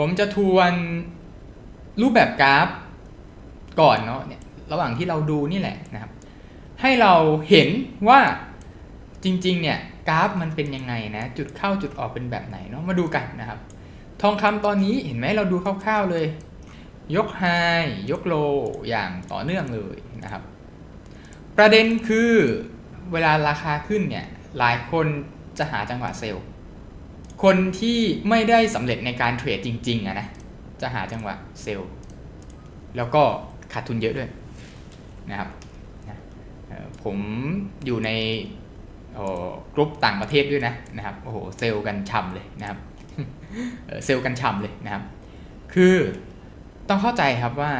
ผมจะทวนรูปแบบกราฟก่อนเนาะเนี่ยระหว่างที่เราดูนี่แหละนะครับ ให้เราเห็นว่าจริงๆเนี่ยกราฟมันเป็นยังไงนะจุดเข้าจุดออกเป็นแบบไหนเนาะมาดูกันนะครับ ทองคำตอนนี้เห็นไหมเราดูคร่าวๆเลย ยกไฮยกโลอย่างต่อเนื่องเลยนะครับ ประเด็นคือเวลาราคาขึ้นเนี่ยหลายคนจะหาจังหวะเซลล์ คนที่ไม่ได้สำเร็จในการเทรดจริงๆอะนะจะหาจังหวะเซลล์แล้วก็ขาดทุนเยอะด้วยนะครับผมอยู่ในกรุ๊ปต่างประเทศด้วยนะนะครับโอ้โหเซลล์กันช่ำเลยนะครับเอ่อเซลล์กันช่ำเลยนะครับ คือต้องเข้าใจครับว่า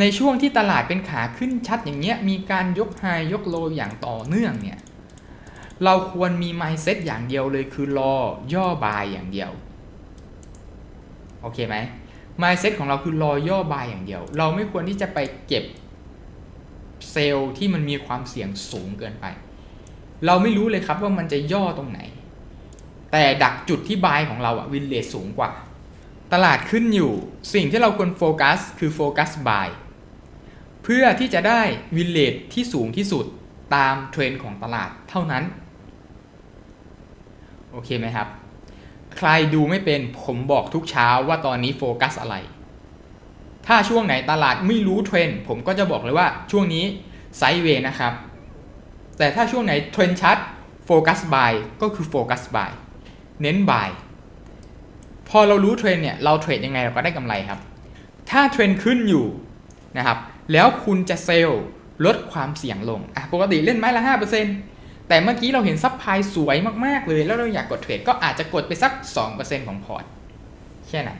ในช่วงที่ตลาดเป็นขาขึ้นชัดอย่างเงี้ยมีการยกไฮยกโลอย่างต่อเนื่องเนี่ย เราควรมี mindset อย่างเดียวเลยคือรอย่อบายอย่างเดียว โอเคไหม mindset ของเราคือรอย่อบายอย่างเดียว เราไม่ควรที่จะไปเก็บเซลล์ที่มันมีความเสี่ยงสูงเกินไป เราไม่รู้เลยครับว่ามันจะย่อตรงไหน แต่ดักจุดที่บายของเราอะวินเลสสูงกว่า ตลาดขึ้นอยู่ สิ่งที่เราควรโฟกัสคือโฟกัสบายเพื่อที่จะได้วินเลทที่สูงที่สุดตามเทรนด์ของตลาดเท่านั้น โอเคไหมครับ ใครดูไม่เป็นผมบอกทุกเช้าว่าตอนนี้โฟกัสอะไร ถ้าช่วงไหนตลาดไม่รู้เทรนด์ผมก็จะบอกเลยว่าช่วงนี้ไซด์เวย์นะครับ แต่ถ้าช่วงไหนเทรนด์ชัดโฟกัสบายก็คือโฟกัสบายเน้นบายพอเรารู้เทรนเนี่ยเราเทรดยังไงเราก็ได้กำไรครับ ถ้าเทรนขึ้นอยู่นะครับแล้วคุณจะเซลลดความเสี่ยงลงอะปกติเล่นไม้ละ5% แต่เมื่อกี้เราเห็นซับพลายสวยมากๆเลย แล้วเราอยากกดเทรดก็อาจจะกดไปสัก 2%ของพอร์ตแค่นั้น